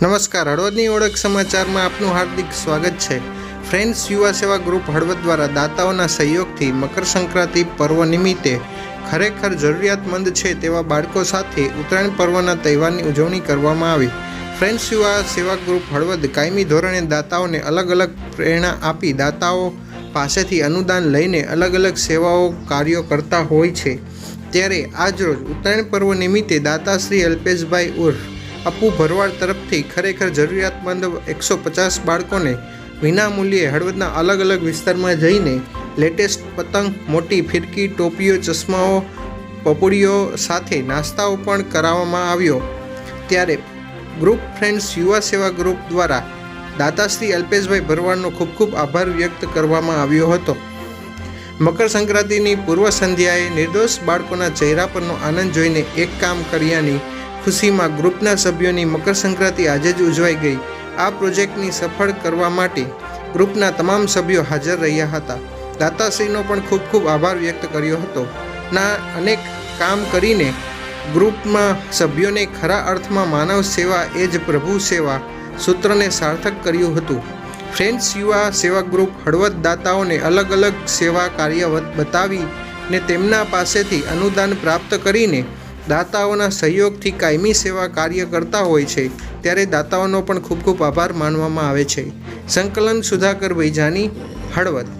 નમસ્કાર, હળવદની ઓળખ સમાચારમાં આપનું હાર્દિક સ્વાગત છે. ફ્રેન્ડ્સ, યુવા સેવા ગ્રુપ હળવદ દ્વારા દાતાઓના સહયોગથી મકર સંક્રાંતિ પર્વ નિમિત્તે ખરેખર જરૂરિયાતમંદ છે તેવા બાળકો સાથે ઉત્તરાયણ પર્વના તહેવારની ઉજવણી કરવામાં આવી. ફ્રેન્ડ્સ, યુવા સેવા ગ્રુપ હળવદ કાયમી ધોરણે દાતાઓને અલગ અલગ પ્રેરણા આપી દાતાઓ પાસેથી અનુદાન લઈને અલગ અલગ સેવાઓ કાર્યો કરતા હોય છે. ત્યારે આજરોજ ઉત્તરાયણ પર્વ નિમિત્તે દાતાશ્રી અલ્પેશભાઈ ઉર્ફ અપુ ભરવાડ તરફથી ખરેખર જરૂરિયાતમંદ એકસો પચાસ બાળકોને વિનામૂલ્યે હળવદના અલગ અલગ વિસ્તારમાં જઈને લેટેસ્ટ પતંગ, મોટી ફિરકી, ટોપીઓ, ચશ્માઓ, પપડીઓ સાથે નાસ્તાઓ પણ કરાવવામાં આવ્યો. ત્યારે ગ્રુપ ફ્રેન્ડ્સ યુવા સેવા ગ્રુપ દ્વારા દાતાશ્રી અલ્પેશભાઈ ભરવાડનો ખૂબ ખૂબ આભાર વ્યક્ત કરવામાં આવ્યો હતો. મકર સંક્રાંતિની પૂર્વ સંધ્યાએ નિર્દોષ બાળકોના ચહેરા પરનો આનંદ જોઈને એક કામ કર્યાની ખુશીમાં ગ્રુપના સભ્યોની મકર સંક્રાંતિ આજે જ ઉજવાઈ ગઈ. આ પ્રોજેક્ટની સફળ કરવા માટે ગ્રુપના તમામ સભ્યો હાજર રહ્યા હતા. દાતાશ્રીનો પણ ખૂબ ખૂબ આભાર વ્યક્ત કર્યો હતો. ના, અનેક કામ કરીને ગ્રુપમાં સભ્યોને ખરા અર્થમાં માનવ સેવા એ જ પ્રભુ સેવા સૂત્રને સાર્થક કર્યું હતું. ફ્રેન્ડ્સ યુવા સેવા ગ્રુપ હળવદ દાતાઓને અલગ અલગ સેવા કાર્ય બતાવી બતાવીને તેમના પાસેથી અનુદાન પ્રાપ્ત કરીને દાતાઓના સહયોગથી કાયમી સેવા કાર્ય કરતા હોય છે, ત્યારે દાતાઓનો પણ ખૂબ ખૂબ આભાર માનવામાં આવે છે. સંકલન સુધાકર વૈજાની, હળવદ.